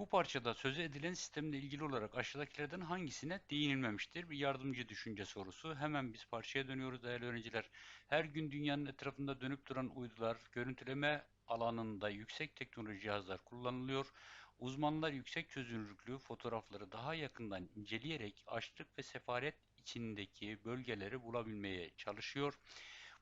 Bu parçada sözü edilen sistemle ilgili olarak aşağıdakilerden hangisine değinilmemiştir? Bir yardımcı düşünce sorusu. Hemen biz parçaya dönüyoruz değerli öğrenciler. Her gün dünyanın etrafında dönüp duran uydular, görüntüleme alanında yüksek teknoloji cihazlar kullanılıyor. Uzmanlar yüksek çözünürlüklü fotoğrafları daha yakından inceleyerek açlık ve sefaret içindeki bölgeleri bulabilmeye çalışıyor.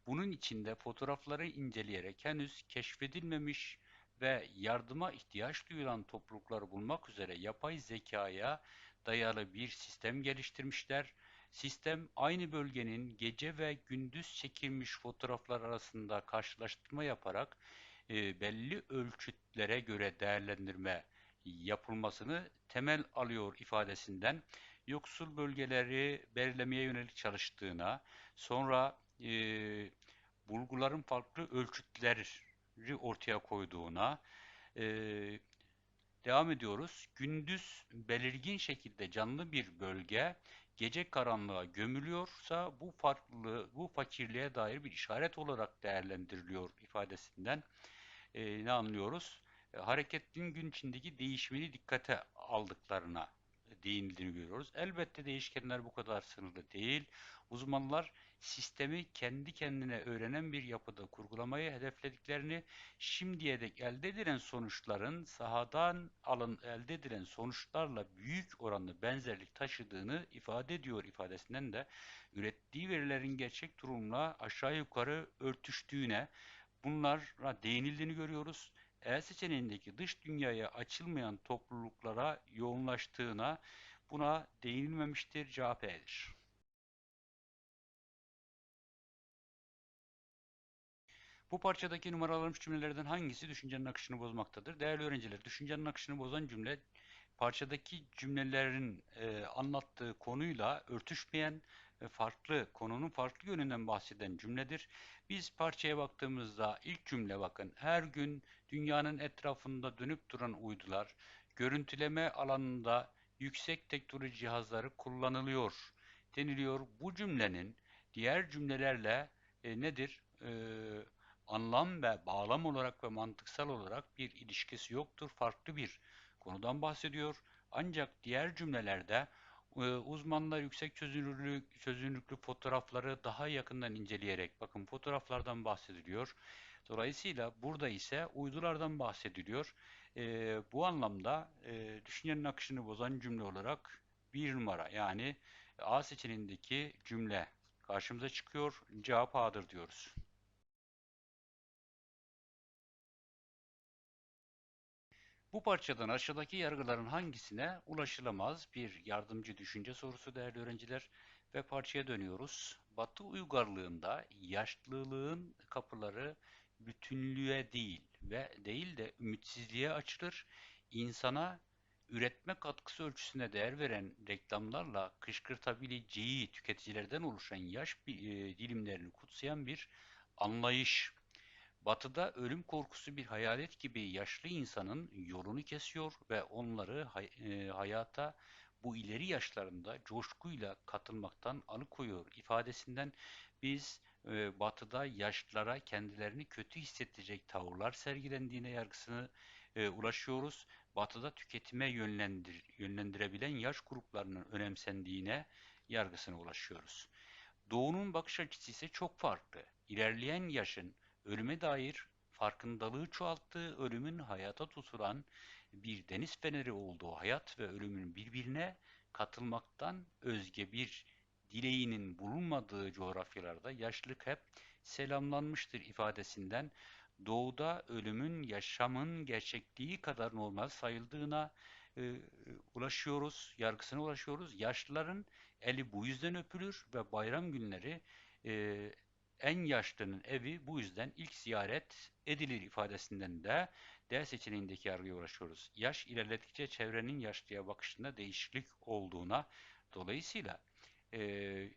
Bunun içinde fotoğrafları inceleyerek henüz keşfedilmemiş ve yardıma ihtiyaç duyulan toplulukları bulmak üzere yapay zekaya dayalı bir sistem geliştirmişler. Sistem aynı bölgenin gece ve gündüz çekilmiş fotoğraflar arasında karşılaştırma yaparak e, belli ölçütlere göre değerlendirme yapılmasını temel alıyor ifadesinden yoksul bölgeleri belirlemeye yönelik çalıştığına, sonra e, bulguların farklı ölçütleri ortaya koyduğuna, e, devam ediyoruz. Gündüz belirgin şekilde canlı bir bölge gece karanlığa gömülüyorsa bu farklı, bu fakirliğe dair bir işaret olarak değerlendiriliyor ifadesinden e, ne anlıyoruz? E, hareketin gün içindeki değişimini dikkate aldıklarına değinildiğini görüyoruz. Elbette değişkenler bu kadar sınırlı değil. Uzmanlar sistemi kendi kendine öğrenen bir yapıda kurgulamayı hedeflediklerini, şimdiye dek elde edilen sonuçların sahadan alın elde edilen sonuçlarla büyük oranlı benzerlik taşıdığını ifade ediyor ifadesinden de ürettiği verilerin gerçek durumla aşağı yukarı örtüştüğüne, bunlara değinildiğini görüyoruz. E seçeneğindeki dış dünyaya açılmayan topluluklara yoğunlaştığına buna değinilmemiştir. Cevap E'dir. Bu parçadaki numaralanmış cümlelerden hangisi düşüncenin akışını bozmaktadır? Değerli öğrenciler, düşüncenin akışını bozan cümle parçadaki cümlelerin e, anlattığı konuyla örtüşmeyen farklı konunun farklı yönünden bahseden cümledir. Biz parçaya baktığımızda ilk cümle bakın. Her gün dünyanın etrafında dönüp duran uydular görüntüleme alanında yüksek teknoloji cihazları kullanılıyor deniliyor. Bu cümlenin diğer cümlelerle e, nedir? E, anlam ve bağlam olarak ve mantıksal olarak bir ilişkisi yoktur. Farklı bir konudan bahsediyor. Ancak diğer cümlelerde e, uzmanlar yüksek çözünürlük, çözünürlüklü fotoğrafları daha yakından inceleyerek, bakın fotoğraflardan bahsediliyor. Dolayısıyla burada ise uydulardan bahsediliyor. E, bu anlamda e, düşüncenin akışını bozan cümle olarak bir numara yani A seçeneğindeki cümle karşımıza çıkıyor. Cevap A'dır diyoruz. Bu parçadan aşağıdaki yargıların hangisine ulaşılamaz bir yardımcı düşünce sorusu değerli öğrenciler ve parçaya dönüyoruz. Batı uygarlığında yaşlılığın kapıları bütünlüğe değil ve değil de ümitsizliğe açılır. İnsana üretme katkısı ölçüsüne değer veren reklamlarla kışkırtabileceği tüketicilerden oluşan yaş e, dilimlerini kutsayan bir anlayış Batı'da ölüm korkusu bir hayalet gibi yaşlı insanın yolunu kesiyor ve onları hay e, hayata bu ileri yaşlarında coşkuyla katılmaktan alıkoyuyor ifadesinden biz e, Batı'da yaşlılara kendilerini kötü hissettirecek tavırlar sergilendiğine yargısını e, ulaşıyoruz. Batı'da tüketime yönlendir, yönlendirebilen yaş gruplarının önemsendiğine yargısına ulaşıyoruz. Doğu'nun bakış açısı ise çok farklı. İlerleyen yaşın ölüme dair farkındalığı çoğalttığı, ölümün hayata tutulan bir deniz feneri olduğu hayat ve ölümün birbirine katılmaktan özge bir dileğinin bulunmadığı coğrafyalarda yaşlılık hep selamlanmıştır ifadesinden doğuda ölümün yaşamın gerçekliği kadar normal sayıldığına e, ulaşıyoruz, yargısına ulaşıyoruz. Yaşlıların eli bu yüzden öpülür ve bayram günleri e, en yaşlının evi bu yüzden ilk ziyaret edilir ifadesinden de D seçeneğindeki yargıya uğraşıyoruz. Yaş ilerledikçe çevrenin yaşlıya bakışında değişiklik olduğuna dolayısıyla e,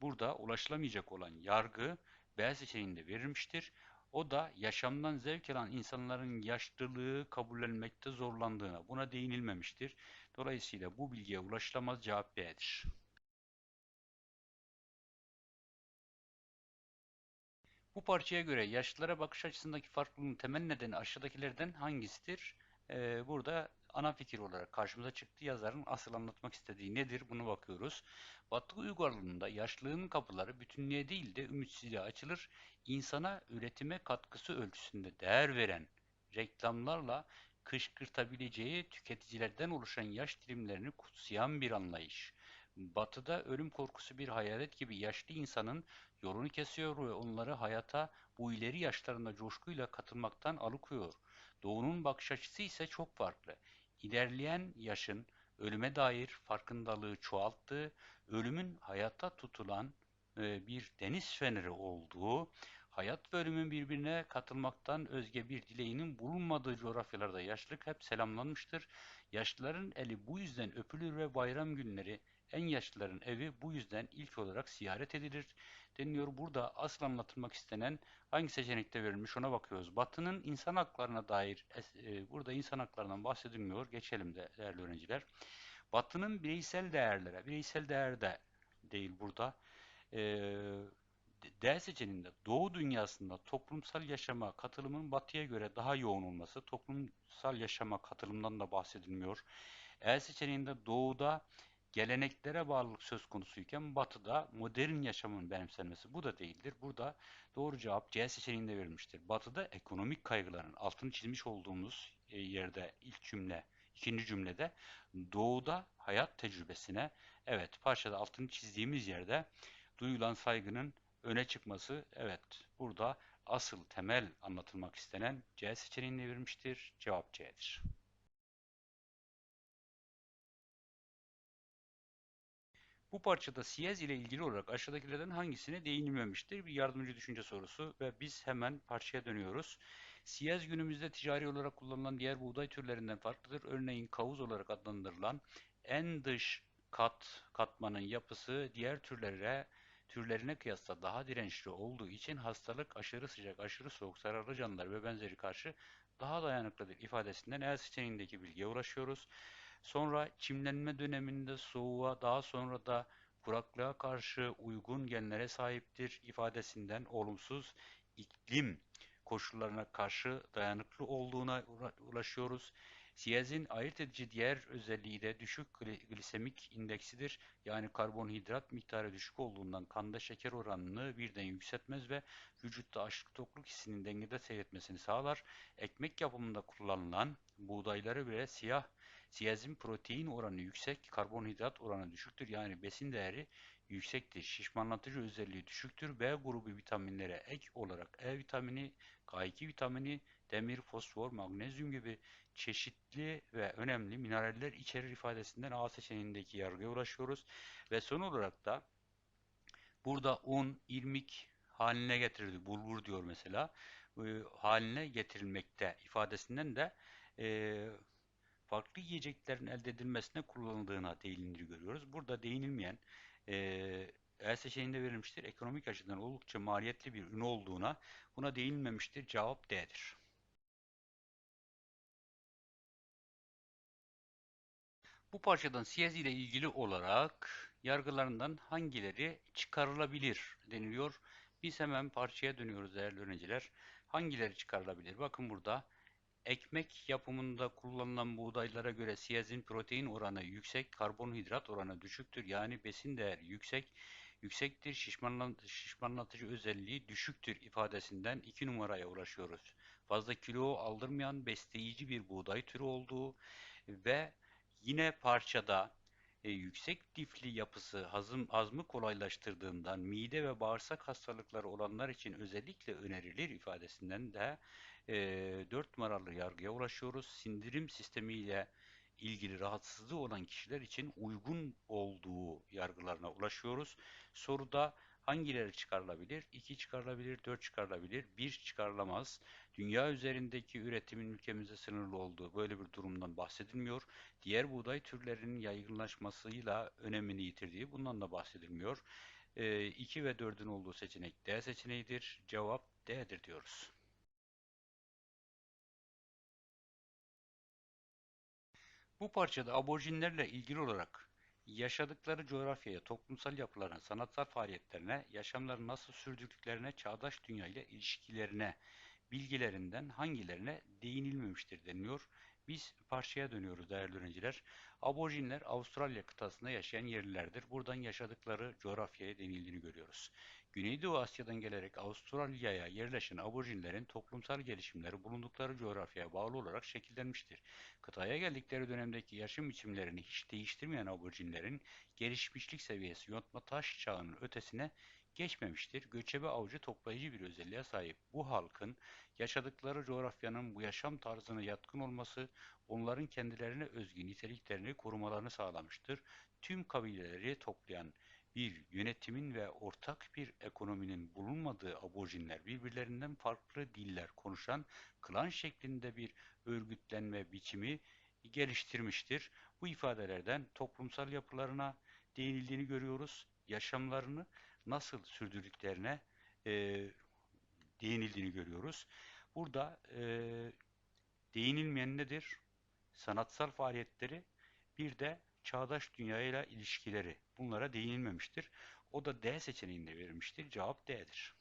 burada ulaşılamayacak olan yargı B seçeneğinde verilmiştir. O da yaşamdan zevk alan insanların yaşlılığı kabullenmekte zorlandığına buna değinilmemiştir. Dolayısıyla bu bilgiye ulaşılamaz cevap B'dir. Bu parçaya göre yaşlılara bakış açısındaki farklılığın temel nedeni aşağıdakilerden hangisidir? Ee, burada ana fikir olarak karşımıza çıktı. Yazarın asıl anlatmak istediği nedir? Bunu bakıyoruz. Batı uygarlığında yaşlılığın kapıları bütünlüğe değil de ümitsizliğe açılır. İnsana üretime katkısı ölçüsünde değer veren reklamlarla kışkırtabileceği tüketicilerden oluşan yaş dilimlerini kutsayan bir anlayış. Batı'da ölüm korkusu bir hayalet gibi yaşlı insanın yolunu kesiyor ve onları hayata bu ileri yaşlarında coşkuyla katılmaktan alıkoyuyor. Doğu'nun bakış açısı ise çok farklı. İlerleyen yaşın ölüme dair farkındalığı çoğalttığı, ölümün hayatta tutulan e, bir deniz feneri olduğu, hayat ve ölümün birbirine katılmaktan özge bir dileğinin bulunmadığı coğrafyalarda yaşlılık hep selamlanmıştır. Yaşlıların eli bu yüzden öpülür ve bayram günleri en yaşlıların evi bu yüzden ilk olarak ziyaret edilir deniliyor. Burada asıl anlatılmak istenen hangi seçenekte verilmiş ona bakıyoruz. Batı'nın insan haklarına dair e, burada insan haklarından bahsedilmiyor. Geçelim de değerli öğrenciler. Batı'nın bireysel değerlere, bireysel değer de değil burada. E, D seçeneğinde Doğu dünyasında toplumsal yaşama katılımın Batı'ya göre daha yoğun olması, toplumsal yaşama katılımdan da bahsedilmiyor. E seçeneğinde Doğu'da geleneklere bağlılık söz konusuyken Batı'da modern yaşamın benimsenmesi bu da değildir. Burada doğru cevap C seçeneğinde verilmiştir. Batı'da ekonomik kaygıların altını çizmiş olduğumuz e, yerde ilk cümle, ikinci cümlede Doğu'da hayat tecrübesine evet parçada altını çizdiğimiz yerde duyulan saygının öne çıkması evet burada asıl temel anlatılmak istenen C seçeneğini vermiştir. Cevap C'dir. Bu parçada siyez ile ilgili olarak aşağıdakilerden hangisine değinilmemiştir? Bir yardımcı düşünce sorusu ve biz hemen parçaya dönüyoruz. Siyez günümüzde ticari olarak kullanılan diğer buğday türlerinden farklıdır. Örneğin kavuz olarak adlandırılan en dış kat katmanın yapısı diğer türlere türlerine kıyasla daha dirençli olduğu için hastalık, aşırı sıcak, aşırı soğuk, zararlı canlılar ve benzeri karşı daha dayanıklıdır ifadesinden el seçeneğindeki bilgiye ulaşıyoruz. Sonra çimlenme döneminde soğuğa, daha sonra da kuraklığa karşı uygun genlere sahiptir ifadesinden olumsuz iklim koşullarına karşı dayanıklı olduğuna ulaşıyoruz. Siyezin ayırt edici diğer özelliği de düşük glisemik indeksidir. Yani karbonhidrat miktarı düşük olduğundan kanda şeker oranını birden yükseltmez ve vücutta açlık tokluk hissinin dengede seyretmesini sağlar. Ekmek yapımında kullanılan buğdayları bile siyah Siyazin protein oranı yüksek, karbonhidrat oranı düşüktür. Yani besin değeri yüksektir. Şişmanlatıcı özelliği düşüktür. B grubu vitaminlere ek olarak E vitamini, K2 vitamini, demir, fosfor, magnezyum gibi çeşitli ve önemli mineraller içerir ifadesinden A seçeneğindeki yargıya ulaşıyoruz. Ve son olarak da burada un, irmik haline getirildi. Bulgur diyor mesela. E, haline getirilmekte ifadesinden de e, farklı yiyeceklerin elde edilmesine kullanıldığına değinilir görüyoruz. Burada değinilmeyen e, el seçeneğinde verilmiştir. Ekonomik açıdan oldukça maliyetli bir ürün olduğuna buna değinilmemiştir. Cevap D'dir. Bu parçadan siyasi ile ilgili olarak yargılarından hangileri çıkarılabilir deniliyor. Biz hemen parçaya dönüyoruz değerli öğrenciler. Hangileri çıkarılabilir? Bakın burada Ekmek yapımında kullanılan buğdaylara göre siyazin protein oranı yüksek, karbonhidrat oranı düşüktür. Yani besin değeri yüksek, yüksektir, şişmanlatıcı özelliği düşüktür ifadesinden 2 numaraya ulaşıyoruz. Fazla kilo aldırmayan besleyici bir buğday türü olduğu ve yine parçada e, yüksek lifli yapısı hazım, hazmı kolaylaştırdığından mide ve bağırsak hastalıkları olanlar için özellikle önerilir ifadesinden de e, 4 numaralı yargıya ulaşıyoruz. Sindirim sistemiyle ilgili rahatsızlığı olan kişiler için uygun olduğu yargılarına ulaşıyoruz. Soruda hangileri çıkarılabilir? 2 çıkarılabilir, 4 çıkarılabilir, 1 çıkarılamaz. Dünya üzerindeki üretimin ülkemizde sınırlı olduğu böyle bir durumdan bahsedilmiyor. Diğer buğday türlerinin yaygınlaşmasıyla önemini yitirdiği bundan da bahsedilmiyor. 2 e, ve 4'ün olduğu seçenek D seçeneğidir. Cevap D'dir diyoruz. Bu parçada aborjinlerle ilgili olarak yaşadıkları coğrafyaya, toplumsal yapılarına, sanatsal faaliyetlerine, yaşamlarını nasıl sürdürdüklerine, çağdaş dünya ile ilişkilerine, bilgilerinden hangilerine değinilmemiştir deniliyor. Biz parçaya dönüyoruz değerli öğrenciler. Aborjinler Avustralya kıtasında yaşayan yerlilerdir. Buradan yaşadıkları coğrafyaya denildiğini görüyoruz. Güneydoğu Asya'dan gelerek Avustralya'ya yerleşen aborjinlerin toplumsal gelişimleri bulundukları coğrafyaya bağlı olarak şekillenmiştir. Kıtaya geldikleri dönemdeki yaşam biçimlerini hiç değiştirmeyen aborjinlerin gelişmişlik seviyesi yontma taş çağının ötesine geçmemiştir. Göçebe avcı toplayıcı bir özelliğe sahip. Bu halkın yaşadıkları coğrafyanın bu yaşam tarzına yatkın olması onların kendilerine özgü niteliklerini korumalarını sağlamıştır. Tüm kabileleri toplayan bir yönetimin ve ortak bir ekonominin bulunmadığı aborjinler birbirlerinden farklı diller konuşan klan şeklinde bir örgütlenme biçimi geliştirmiştir. Bu ifadelerden toplumsal yapılarına değinildiğini görüyoruz. Yaşamlarını nasıl sürdürdüklerine e, değinildiğini görüyoruz. Burada e, değinilmeyen nedir? Sanatsal faaliyetleri bir de çağdaş dünyayla ilişkileri bunlara değinilmemiştir. O da D seçeneğinde verilmiştir. Cevap D'dir.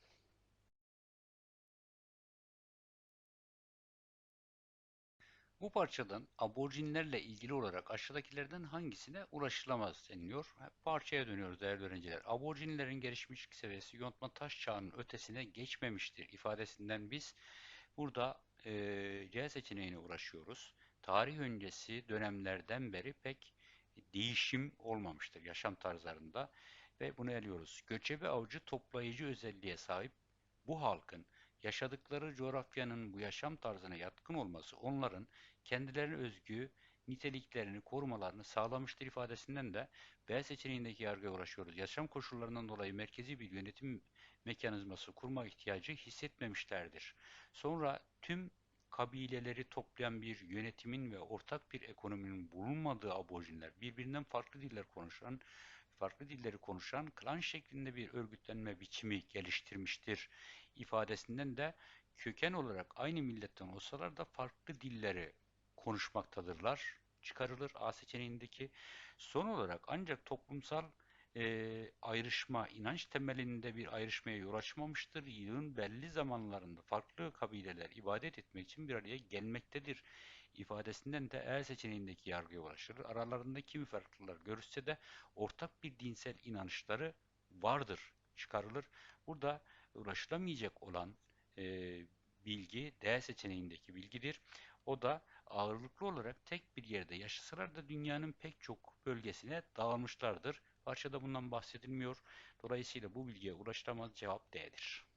Bu parçadan aborjinlerle ilgili olarak aşağıdakilerden hangisine ulaşılamaz deniliyor. Parçaya dönüyoruz değerli öğrenciler. Aborjinlerin gelişmişlik seviyesi yontma taş çağının ötesine geçmemiştir ifadesinden biz burada e, C seçeneğine uğraşıyoruz. Tarih öncesi dönemlerden beri pek değişim olmamıştır yaşam tarzlarında ve bunu eliyoruz. Göçebe avcı toplayıcı özelliğe sahip bu halkın yaşadıkları coğrafyanın bu yaşam tarzına yatkın olması onların kendilerine özgü niteliklerini korumalarını sağlamıştır ifadesinden de B seçeneğindeki yargıya uğraşıyoruz. Yaşam koşullarından dolayı merkezi bir yönetim mekanizması kurma ihtiyacı hissetmemişlerdir. Sonra tüm kabileleri toplayan bir yönetimin ve ortak bir ekonominin bulunmadığı aborjinler, birbirinden farklı diller konuşan, farklı dilleri konuşan klan şeklinde bir örgütlenme biçimi geliştirmiştir ifadesinden de köken olarak aynı milletten olsalar da farklı dilleri konuşmaktadırlar çıkarılır A seçeneğindeki. Son olarak ancak toplumsal e, ayrışma, inanç temelinde bir ayrışmaya yol açmamıştır. Yılın belli zamanlarında farklı kabileler ibadet etmek için bir araya gelmektedir ifadesinden de E seçeneğindeki yargıya ulaşılır. Aralarında kimi farklılar görüşse de ortak bir dinsel inanışları vardır, çıkarılır. Burada ulaşılamayacak olan e, bilgi D seçeneğindeki bilgidir. O da ağırlıklı olarak tek bir yerde yaşasalar da dünyanın pek çok bölgesine dağılmışlardır. Parçada bundan bahsedilmiyor. Dolayısıyla bu bilgiye ulaşılamaz cevap D'dir.